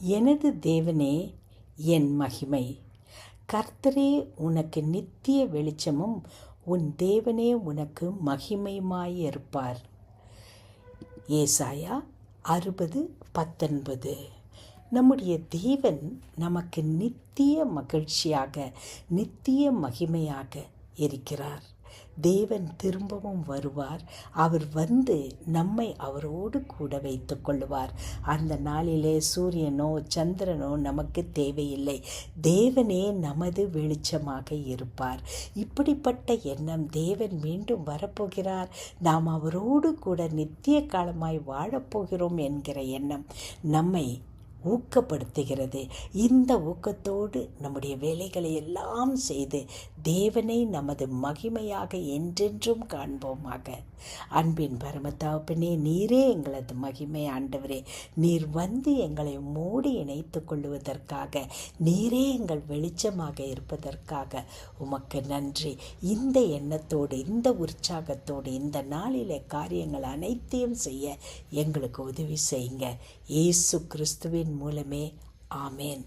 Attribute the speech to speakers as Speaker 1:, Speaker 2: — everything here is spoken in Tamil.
Speaker 1: எனது தேவனே என் மகிமை. கர்த்தரே உனக்கு நித்திய வெளிச்சமும் உன் தேவனே உனக்கு மகிமையுமாயிருப்பார். ஏசாயா அறுபது பத்தொன்பது. நம்முடைய தேவன் நமக்கு நித்திய மகிழ்ச்சியாக நித்திய மகிமையாக இருக்கிறார். தேவன் திரும்பவும் வருவார். அவர் வந்து நம்மை அவரோடு கூட வைத்து கொள்ளுவார். அந்த நாளிலே சூரியனோ சந்திரனோ நமக்கு தேவையில்லை. தேவனே நமது வெளிச்சமாக இருப்பார். இப்படிப்பட்ட எண்ணம் தேவன் மீண்டும் வரப்போகிறார். நாம் அவரோடு கூட நித்திய காலமாய் வாழப்போகிறோம் என்கிற எண்ணம் நம்மை ஊக்கப்படுத்துகிறது. இந்த ஊக்கத்தோடு நம்முடைய வேலைகளை எல்லாம் செய்து தேவனை நமது மகிமையாக என்றென்றும் காண்போமாக. அன்பின் பரமத்தாப்பனே நீரே எங்களது மகிமை ஆண்டவரே. நீர் வந்து எங்களை மூடி இணைத்து கொள்ளுவதற்காக நீரே எங்கள் வெளிச்சமாக இருப்பதற்காக உமக்கு நன்றி. இந்த எண்ணத்தோடு இந்த உற்சாகத்தோடு இந்த நாளிலே காரியங்கள் அனைத்தையும் செய்ய எங்களுக்கு உதவி செய்யுங்க. இயேசு கிறிஸ்துவின் மூலமே. ஆமேன்.